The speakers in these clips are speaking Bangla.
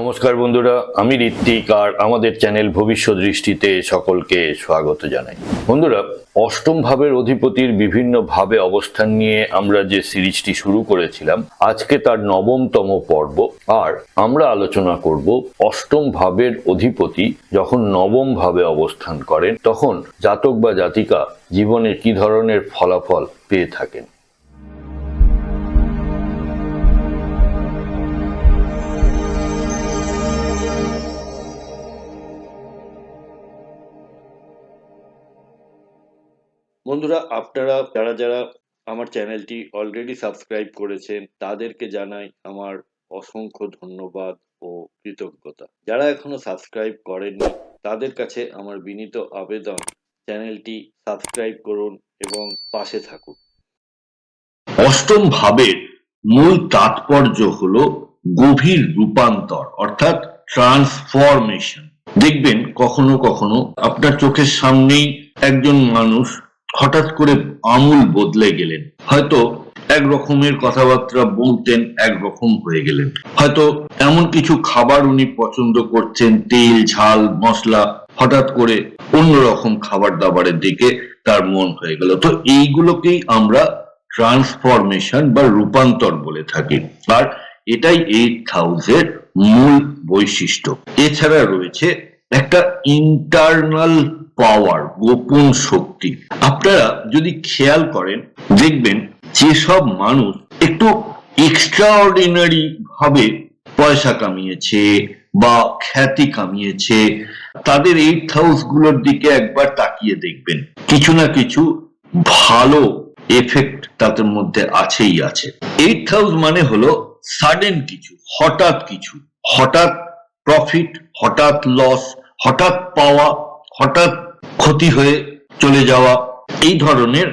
নমস্কার বন্ধুরা, আমি ঋত্বিক আর আমাদের চ্যানেল ভবিষ্যৎ দৃষ্টিতে সকলকে স্বাগত জানাই। বন্ধুরা, অষ্টম ভাবের অধিপতির বিভিন্ন ভাবে অবস্থান নিয়ে আমরা যে সিরিজটি শুরু করেছিলাম, আজকে তার নবমতম পর্ব। আর আমরা আলোচনা করব অষ্টম ভাবের অধিপতি যখন নবম ভাবে অবস্থান করেন, তখন জাতক বা জাতিকা জীবনে কি ধরনের ফলাফল পেয়ে থাকেন। বন্ধুরা, আপনারা, যারা যারা আমার চ্যানেলটি অলরেডি সাবস্ক্রাইব করেছেন, তাদেরকে জানাই আমার অসংখ্য ধন্যবাদ ও কৃতজ্ঞতা। যারা এখনও সাবস্ক্রাইব করেননি, তাদের কাছে আমার বিনীত আবেদন, চ্যানেলটি সাবস্ক্রাইব করুন এবং পাশে থাকুন। অষ্টম ভাবের মূল তাৎপর্য হল গভীর রূপান্তর, অর্থাৎ ট্রান্সফরমেশন দেখবেন, কখনো কখনো আপনার চোখের সামনেই একজন মানুষ হঠাৎ করে আমূল বদলে গেলেন। হয়তো এক রকমের কথাবার্তা বলতেন, এক রকম হয়ে গেলেন। হয়তো এমন কিছু খাবার উনি পছন্দ করছেন, তেল, ঝাল, মশলা, হঠাৎ করে অন্যরকম খাবার দাবারের দিকে তার মন হয়ে গেল। তো এইগুলোকেই আমরা ট্রান্সফরমেশন বা রূপান্তর বলে থাকি। আর এটাই এইট হাউসের মূল বৈশিষ্ট্য। এছাড়া রয়েছে একটা ইন্টারনাল পাওয়ার গোপন শক্তি। আপনারা যদি খেয়াল করেন, দেখবেন যেসব মানুষ একটু এক্সট্রাঅর্ডিনারি ভাবে পয়সা কামিয়েছে বা খ্যাতি কামিয়েছে, তাদের এইট হাউসগুলোর দিকে একবার তাকিয়ে দেখবেন। কিছু না কিছু ভালো এফেক্ট তাদের মধ্যে আছেই আছে। এইট হাউস মানে হলো সাডেন কিছু, হঠাৎ কিছু। হঠাৎ প্রফিট হঠাৎ লস হঠাৎ পাওয়া হঠাৎ ক্ষতি হয়ে চলে যাওয়া এই ধরনের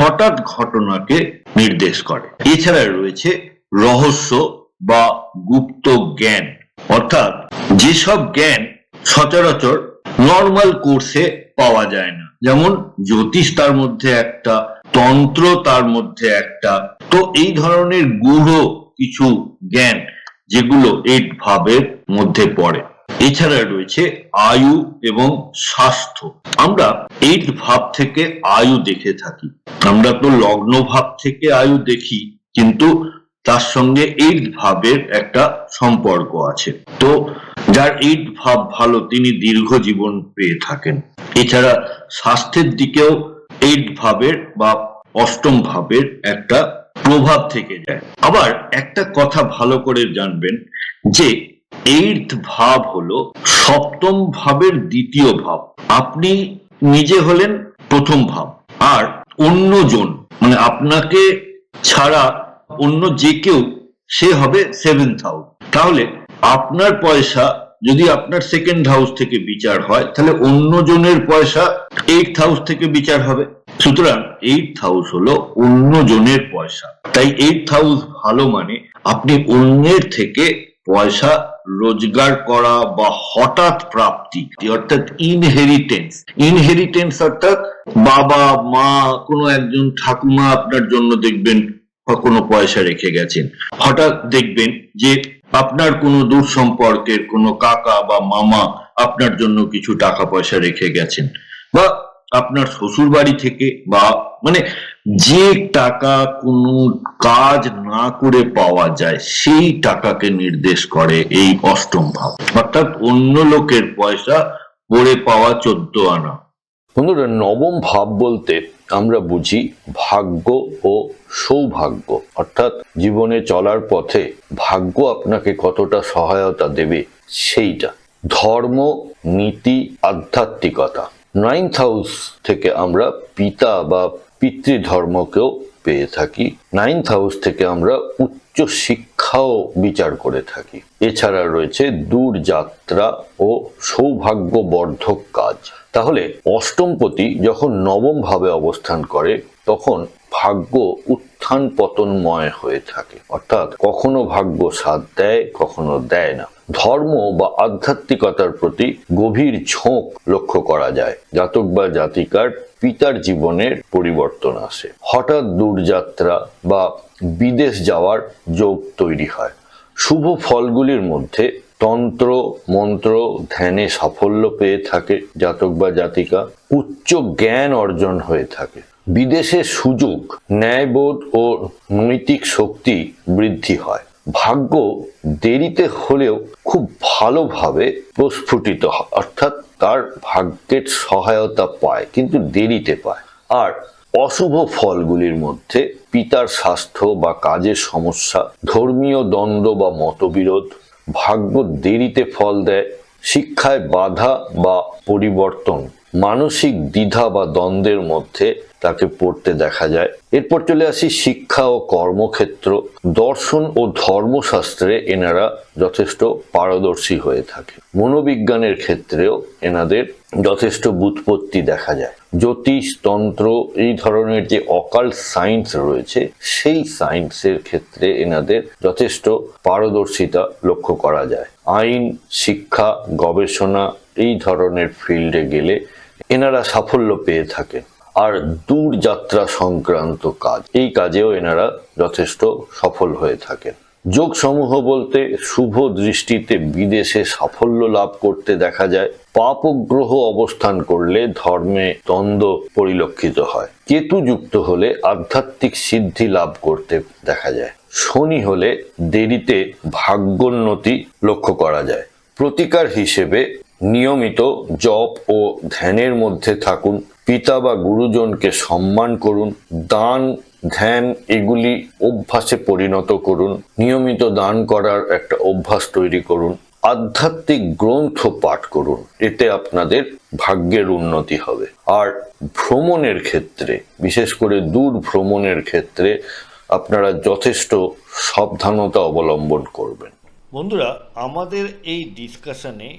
হঠাৎ ঘটনাকে নির্দেশ করে। এছাড়া রয়েছে রহস্য বা গুপ্ত জ্ঞান। অর্থাৎ যেসব জ্ঞান সচরাচর নর্মাল কোর্সে পাওয়া যায় না। যেমন জ্যোতিষ তার মধ্যে একটা, তন্ত্র তার মধ্যে একটা। তো এই ধরনের গূঢ় কিছু জ্ঞান যেগুলো এই ভাবের মধ্যে পড়ে। এছাড়া রয়েছে আয়ু এবং স্বাস্থ্য। আমরা এইট ভাব থেকে আয়ু দেখে থাকি। আমরা তো লগ্ন ভাব থেকে আয়ু দেখি, কিন্তু তার সঙ্গে এইট ভাবের একটা সম্পর্ক আছে। তো যার এইট ভাব ভালো, তিনি দীর্ঘ জীবন পেয়ে থাকেন। এছাড়া স্বাস্থ্যের দিকেও এইট ভাবের বা অষ্টম ভাবের একটা প্রভাব থেকে যায়। আবার একটা কথা ভালো করে জানবেন যে এইট ভাব হলো সপ্তম ভাবের দ্বিতীয় ভাব। আপনি নিজে হলেন প্রথম ভাব। আর অন্যজন মানে আপনাকে ছাড়া অন্য যে কেউ, সে হবে সেভেন্থ হাউস তাহলে আপনার পয়সা যদি আপনার সেকেন্ড হাউস থেকে বিচার হয়, তাহলে অন্যজনের পয়সা এইট হাউস থেকে বিচার হবে। সুতরাং এইট হাউস হলো অন্যজনের পয়সা। তাই এইট হাউস ভালো মানে আপনি অন্যের থেকে পয়সা রোজগার করা বা হঠাৎ প্রাপ্তি অর্থাৎ ইনহেরিটেন্স ইনহেরিটেন্স অর্থাৎ বাবা, মা, কোনো একজন ঠাকুমা আপনার জন্য দেখবেন কোনো পয়সা রেখে গেছেন। হঠাৎ দেখবেন যে আপনার কোনো দূর সম্পর্কের কোনো কাকা বা মামা আপনার জন্য কিছু টাকা পয়সা রেখে গেছেন। বা আপনার শ্বশুর বাড়ি থেকে বা মানে যে টাকা কোনো কাজ না করে পাওয়া যায়, সেই টাকাকে নির্দেশ করে এই অষ্টম ভাব। অর্থাৎ অন্য লোকের পয়সা পড়ে পাওয়া চোদ্দ আনা। বন্ধুরা, নবম ভাব বলতে আমরা বুঝি ভাগ্য ও সৌভাগ্য। অর্থাৎ জীবনে চলার পথে ভাগ্য আপনাকে কতটা সহায়তা দেবে সেইটা। ধর্ম, নীতি, আধ্যাত্মিকতা। নাইন্থ হাউস থেকে আমরা পিতা বা পিতৃধর্মকেও পেয়ে থাকি। নাইন্থ হাউস থেকে আমরা উচ্চ শিক্ষাও বিচার করে থাকি। এছাড়া রয়েছে দূর যাত্রা ও সৌভাগ্যবর্ধক কাজ। তাহলে অষ্টমপতি যখন নবম ভাবে অবস্থান করে, তখন ভাগ্য উত্থান পতনময় হয়ে থাকে। অর্থাৎ কখনো ভাগ্য সাথ দেয়, কখনো দেয় না। ধর্ম বা আধ্যাত্মিকতার প্রতি গভীর ঝোঁক লক্ষ্য করা যায়। জাতক বা জাতিকার পিতার জীবনের পরিবর্তন আসে। হঠাৎ দূরযাত্রা বা বিদেশ যাওয়ার যোগ তৈরি হয়। শুভ ফলগুলির মধ্যে তন্ত্র, মন্ত্র, ধ্যানে সাফল্য পেয়ে থাকে জাতক বা জাতিকা, উচ্চ জ্ঞান অর্জন হয়ে থাকে। বিদেশে সুযোগ, ন্যায়বোধ ও নৈতিক শক্তি বৃদ্ধি হয়। ভাগ্য দেরিতে হলেও খুব ভালোভাবে প্রস্ফুটিত হয়। অর্থাৎ তার ভাগ্যের সহায়তা পায়, কিন্তু দেরিতে পায়। আর অশুভ ফলগুলির মধ্যে পিতার স্বাস্থ্য বা কাজের সমস্যা, ধর্মীয় দ্বন্দ্ব বা মতবিরোধ, ভাগ্য দেরিতে ফল দেয়, শিক্ষায় বাধা বা পরিবর্তন, মানসিক দ্বিধা বা দ্বন্দ্বের মধ্যে তাকে পড়তে দেখা যায়। এরপর চলে আসি শিক্ষা ও কর্মক্ষেত্র। দর্শন ও ধর্মশাস্ত্রে এনারা যথেষ্ট পারদর্শী হয়ে থাকে। মনোবিজ্ঞানের ক্ষেত্রেও এনাদের যথেষ্ট বুৎপত্তি দেখা যায়। জ্যোতিষ, তন্ত্র, এই ধরনের যে অকাল সায়েন্স রয়েছে, সেই সায়েন্সের ক্ষেত্রে এনাদের যথেষ্ট পারদর্শিতা লক্ষ্য করা যায়। আইন, শিক্ষা, গবেষণা, এই ধরনের ফিল্ডে গেলে এনারা সাফল্য পেয়ে থাকেন। আর দূর যাত্রা সংক্রান্ত কাজ। এই কাজেও এনারা যথেষ্ট সফল হয়ে থাকেন। যোগ সমূহ বলতে শুভ দৃষ্টিতে বিদেশে সাফল্য লাভ করতে দেখা যায়। পাপ গ্রহ অবস্থান করলে ধর্মে দ্বন্দ্ব পরিলক্ষিত হয়। কেতু যুক্ত হলে আধ্যাত্মিক সিদ্ধি লাভ করতে দেখা যায়। শনি হলে দেরিতে ভাগ্যোন্নতি লক্ষ্য করা যায়। প্রতিকার হিসেবে নিয়মিত জপ ও ধ্যানের মধ্যে থাকুন। পিতা বা গুরুজনকে সম্মান করুন। দান, ধ্যান এগুলি অভ্যাসে পরিণত করুন। নিয়মিত দান করার একটা অভ্যাস তৈরি করুন। আধ্যাত্মিক গ্রন্থ পাঠ করুন। এতে আপনাদের ভাগ্যের উন্নতি হবে। আর ভ্রমণের ক্ষেত্রে, বিশেষ করে দূর ভ্রমণের ক্ষেত্রে, আপনারা যথেষ্ট সাবধানতা অবলম্বন করবেন। বন্ধুরা, আমাদের এই ডিসকাশনে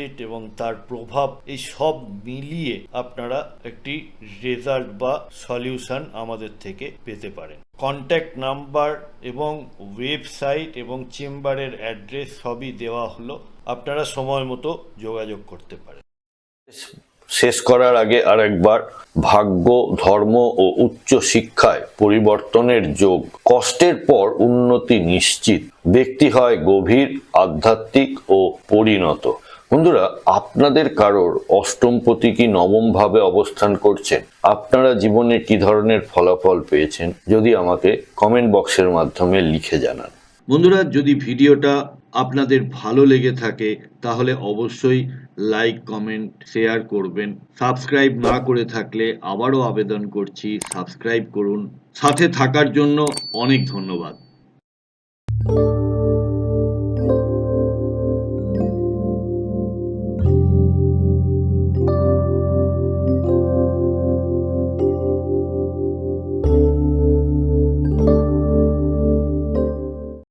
এবং তার প্রভাব, এই সব মিলিয়ে আপনারা একটি রেজাল্ট বা সলিউশন আমাদের থেকে পেতে পারেন। কন্ট্যাক্ট নাম্বার এবং ওয়েবসাইট এবং চেম্বারের অ্যাড্রেস সবই দেওয়া হলো। আপনারা সময় মতো যোগাযোগ করতে পারেন। শেষ করার আগে আরেকবার, ভাগ্য, ধর্ম ও উচ্চ শিক্ষায় পরিবর্তনের যোগ। কষ্টের পর উন্নতি নিশ্চিত। ব্যক্তি হয় গভীর, আধ্যাত্মিক ও পরিণত। বন্ধুরা, আপনাদের কারোর অষ্টমপতি কি নবম ভাবে অবস্থান করছেন? আপনারা জীবনে কি ধরনের ফলাফল পেয়েছেন? যদি আমাকে কমেন্ট বক্সের মাধ্যমে লিখে জানান। বন্ধুরা, যদি ভিডিওটা আপনাদের ভালো লেগে থাকে, তাহলে অবশ্যই লাইক কমেন্ট শেয়ার করবেন। সাবস্ক্রাইব না করে থাকলে আবারও আবেদন করছি। সাবস্ক্রাইব করুন। সাথে থাকার জন্য অনেক ধন্যবাদ।